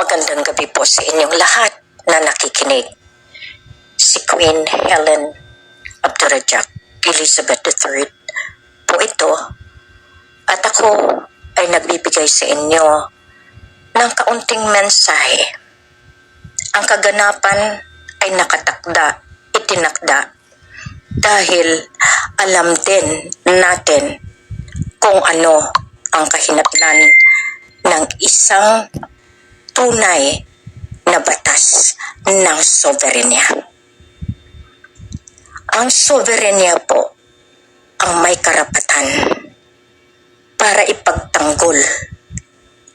Magandang gabi po sa inyong lahat na nakikinig. Si Queen Helen Abdurajak Elizabeth III po ito at ako ay nagbibigay sa inyo ng kaunting mensahe. Ang kaganapan ay nakatakda, itinakda dahil alam din natin kung ano ang kahinatnan ng isang tunay na batas ng soberenya. Ang soberenya po ang may karapatan para ipagtanggol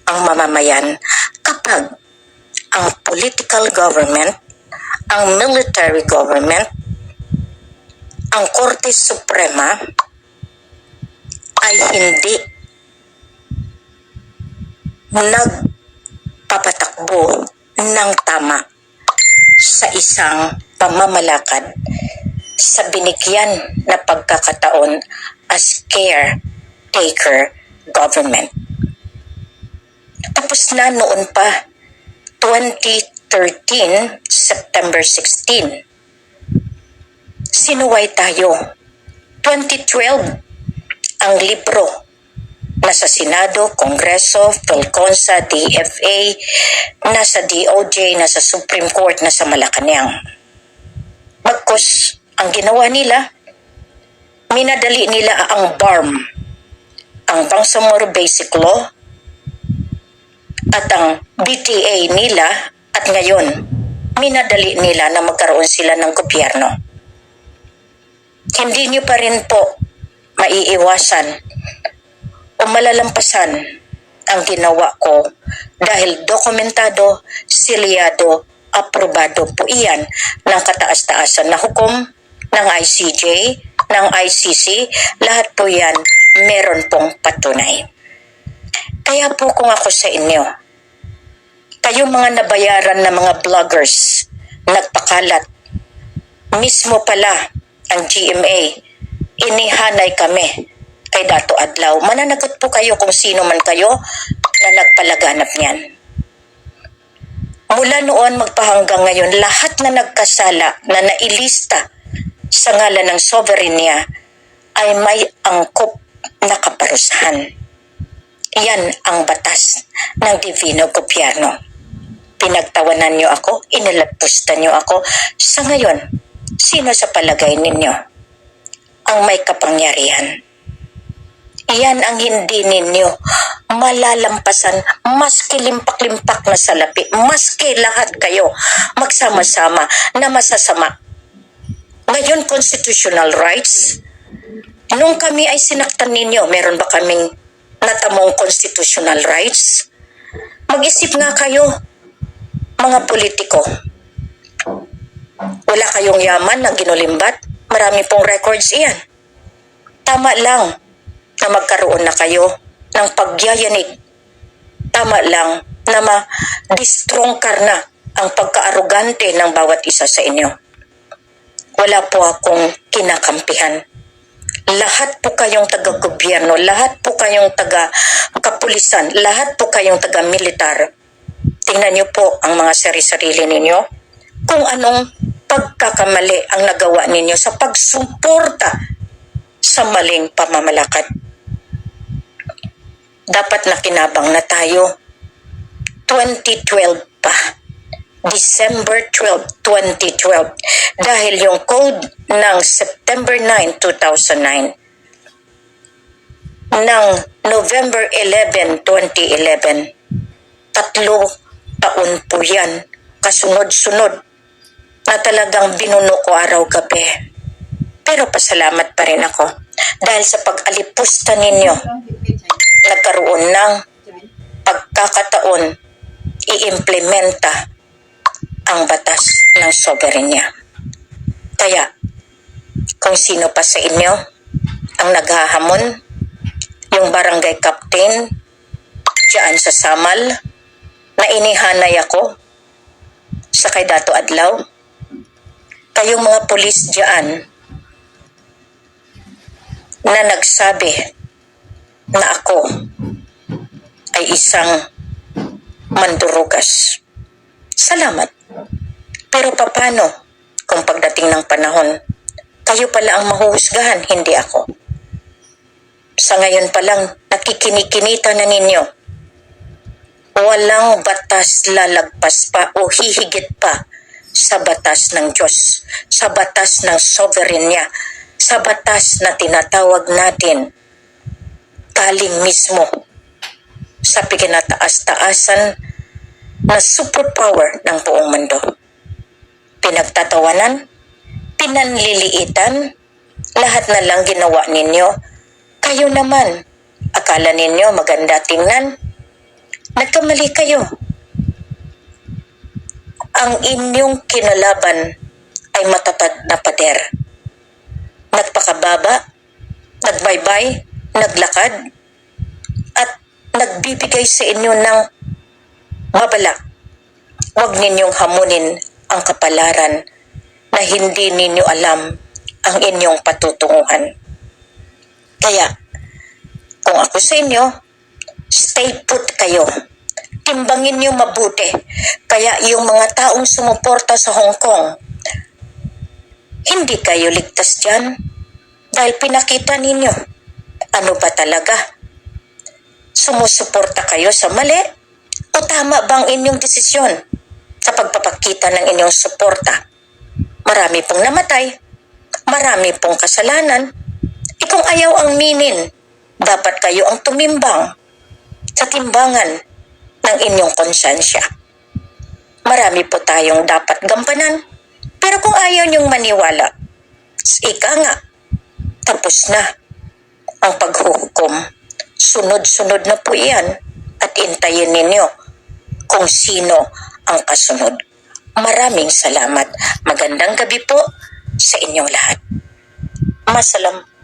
ang mamamayan kapag ang political government, ang military government, ang Korte Suprema ay hindi nagpapatakbo ng tama sa isang pamamalakad sa binigyan na pagkakataon as caretaker government. Tapos na noon pa, 2013, September 16, sinuway tayo. 2012, ang libro nasa Senado, Kongreso, Felconsa, DFA, nasa DOJ, nasa Supreme Court, nasa Malacanang. Bagkus, ang ginawa nila, minadali nila ang BARM, ang Bangsamoro Basic Law, at ang BTA nila, at ngayon, minadali nila na magkaroon sila ng gobyerno. Hindi nyo pa rin po maiiwasan o malalampasan ang ginawa ko dahil dokumentado, silyado, aprobado po iyan ng kataas-taasan na hukom ng ICJ, ng ICC, lahat po yan meron pong patunay. Kaya po kung ako sa inyo, kayong mga nabayaran na mga vloggers, nagpakalat, mismo pala ang GMA, inihanay kami kay Dato Adlaw. Mananagot po kayo kung sino man kayo na nagpalaganap niyan. Mula noon magpahanggang ngayon, lahat na nagkasala na nailista sa ngalan ng sovereignty ay may angkop na kaparusahan. Yan ang batas ng Divino Gobyerno. Pinagtawanan niyo ako, inilagpusta niyo ako. Sa ngayon, sino sa palagay ninyo ang may kapangyarihan? Iyan ang hindi ninyo malalampasan maski limpak-limpak na salapi, maski lahat kayo magsama-sama na masasama. Ngayon, constitutional rights, nung kami ay sinaktan ninyo, meron ba kaming natamong constitutional rights? Mag-isip nga kayo, mga politiko. Wala kayong yaman na ginulimbat, marami pong records iyan. Tama lang na magkaroon na kayo ng pagyayanig. Tama lang na ma-distrongkar na ang pagkaarugante ng bawat isa sa inyo. Wala po akong kinakampihan. Lahat po kayong taga-gobyerno, lahat po kayong taga-kapulisan, lahat po kayong taga-militar. Tingnan niyo po ang mga sari-sarili ninyo kung anong pagkakamali ang nagawa ninyo sa pagsuporta sa maling pamamalakad dapat nakinabang na tayo. 2012 pa. December 12, 2012. Dahil yung code ng September 9, 2009 ng November 11, 2011. Tatlo taon po yan. Kasunod-sunod na talagang binuno ko araw-gabi. Pero pasalamat pa rin ako dahil sa pag-alipusta ninyo nagkaroon ng pagkakataon iimplementa ang batas ng soberenya. Kaya, kung sino pa sa inyo ang naghahamon, yung barangay captain diyan sa Samal, na inihanay ako sa kay Dato Adlaw, kayong mga pulis diyan na nagsabi na ako ay isang mandurugas. Salamat. Pero papano kung pagdating ng panahon, kayo pala ang mahuhusgahan, hindi ako. Sa ngayon pa lang, nakikinikinita na ninyo. Walang batas lalagpas pa o hihigit pa sa batas ng Diyos, sa batas ng sovereign niya, sa batas na tinatawag natin galing mismo sa pikinataas-taasan na superpower ng buong mundo. Pinagtatawanan, pinanliliitan, lahat na lang ginawa ninyo. Kayo naman, akala ninyo maganda tingnan? Nagkamali kayo. Ang inyong kinalaban ay matatag na pader. Nagpakababa, nagbaybay, naglakad, at nagbibigay sa inyo ng babala. Huwag ninyong hamunin ang kapalaran na hindi ninyo alam ang inyong patutunguhan. Kaya, kung ako sa inyo, stay put kayo. Timbangin niyo mabuti. Kaya yung mga taong sumuporta sa Hong Kong, hindi kayo ligtas dyan dahil pinakita ninyo ano ba talaga? Sumusuporta kayo sa mali o tama bang inyong desisyon sa pagpapakita ng inyong suporta? Marami pong namatay, marami pong kasalanan. E kung ayaw ang minin, dapat kayo ang tumimbang sa timbangan ng inyong konsensya. Marami po tayong dapat gampanan. Pero kung ayaw niyong maniwala, ika nga, tapos na ang paghuhukom. Sunod-sunod na po iyan at intayin ninyo kung sino ang kasunod. Maraming salamat. Magandang gabi po sa inyong lahat. Masalam.